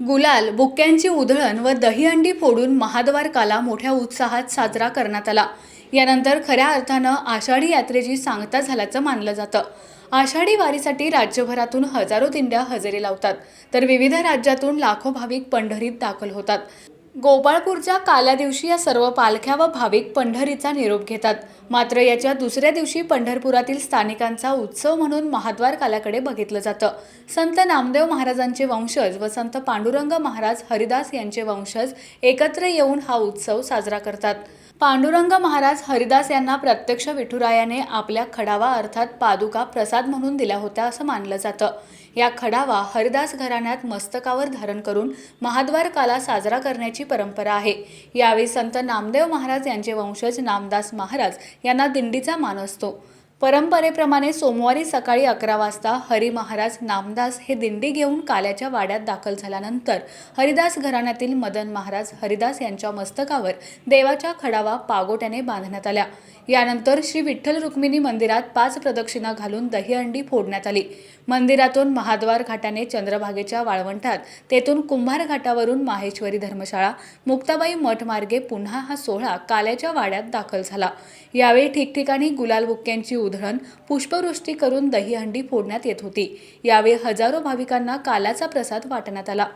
गुलाल बुक्क्यांची उधळण व दहीहंडी फोडून महाद्वारकाला मोठ्या उत्साहात साजरा करण्यात आला. यानंतर खऱ्या अर्थानं आषाढी यात्रेची सांगता झाल्याचं मानलं जातं. आषाढी वारीसाठी राज्यभरातून हजारो दिंड्या हजेरी लावतात तर विविध राज्यातून लाखो भाविक पंढरीत दाखल होतात. गोपाळपूरच्या काल्या दिवशी या सर्व पालख्या व भाविक पंढरीचा निरोप घेतात. मात्र याच्या दुसऱ्या दिवशी पंढरपुरातील स्थानिकांचा उत्सव म्हणून महाद्वार काल्याकडे बघितलं जातं. संत नामदेव महाराजांचे वंशज व संत पांडुरंग महाराज हरिदास यांचे वंशज एकत्र येऊन हा उत्सव साजरा करतात. पांडुरंग महाराज हरिदास यांना प्रत्यक्ष विठुरायाने आपल्या खडावा अर्थात पादुका प्रसाद म्हणून दिल्या होत्या असं मानलं जातं. या खडावा हरिदास घराण्यात मस्तकावर धारण करून महाद्वार काला साजरा करण्याची परंपरा आहे. यावेळी संत नामदेव महाराज यांचे वंशज नामदास महाराज यांना दिंडीचा मान असतो. परंपरेप्रमाणे सोमवारी सकाळी अकरा वाजता हरी महाराज नामदास हे दिंडी घेऊन काल्याच्या वाड्यात दाखल झाल्यानंतर हरिदास घराण्यातील मदन महाराज हरिदास यांच्या मस्तकावर देवाच्या खडावा पागोट्याने बांधण्यात आल्या. यानंतर श्री विठ्ठल रुक्मिणी मंदिरात पाच प्रदक्षिणा घालून दहीहंडी फोडण्यात आली. मंदिरातून महाद्वार घाटाने चंद्रभागेच्या वाळवंटात तेथून कुंभार घाटावरून माहेश्वरी धर्मशाळा मुक्ताबाई मठमार्गे पुन्हा हा सोहळा काल्याच्या वाड्यात दाखल झाला. यावेळी ठिकठिकाणी गुलाल बुक्क्यांची उधळण पुष्पवृष्टी करून दहीहंडी फोडण्यात येत होती. यावेळी हजारो भाविकांना कालाचा प्रसाद वाटण्यात आला.